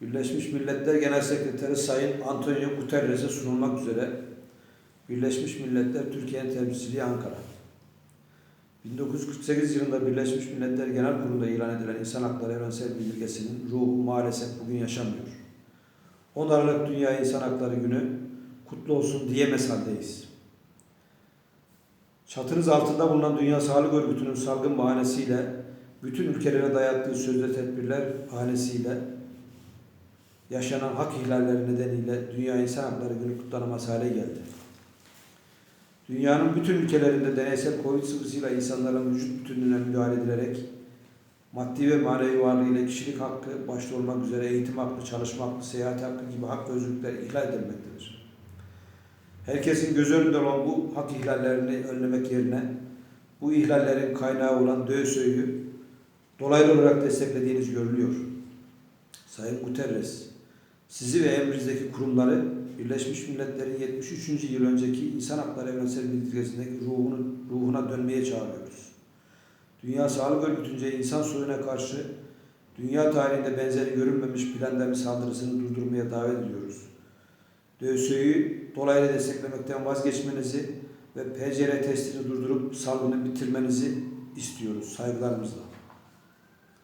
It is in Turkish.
Birleşmiş Milletler Genel Sekreteri Sayın Antonio Guterres'e sunulmak üzere Birleşmiş Milletler Türkiye Temsilciliği Ankara. 1948 yılında Birleşmiş Milletler Genel Kurulu'nda ilan edilen İnsan Hakları Evrensel Bildirgesi'nin ruhu maalesef bugün yaşamıyor. 10 Aralık Dünya İnsan Hakları Günü kutlu olsun diyemez haldeyiz. Çatınız altında bulunan Dünya Sağlık Örgütü'nün salgın bahanesiyle bütün ülkelere dayattığı sözde tedbirler bahanesiyle yaşanan hak ihlalleri nedeniyle Dünya İnsan Hakları Günü kutlanamaz hale geldi. Dünyanın bütün ülkelerinde deneysel Covid sıvısıyla insanların vücut bütünlüğüne müdahale edilerek maddi ve manevi varlığıyla kişilik hakkı başta olmak üzere eğitim hakkı, çalışma hakkı, seyahat hakkı gibi hak ve özgürlükler ihlal edilmektedir. Herkesin göz önünde olan bu hak ihlallerini önlemek yerine bu ihlallerin kaynağı olan DÖSÖ'yü dolaylı olarak desteklediğiniz görülüyor. Sayın Guterres, sizi ve emrinizdeki kurumları Birleşmiş Milletler'in 73. yıl önceki İnsan Hakları Evrensel Bildirgesi'ndeki ruhunun, ruhuna dönmeye çağırıyoruz. Dünya Sağlık Örgütü'nce insan soyuna karşı dünya tarihinde benzeri görülmemiş plandemi saldırısını durdurmaya davet ediyoruz. DÖSÖ'yü dolaylı desteklemekten vazgeçmenizi ve PCR testini durdurup salgını bitirmenizi istiyoruz saygılarımızla.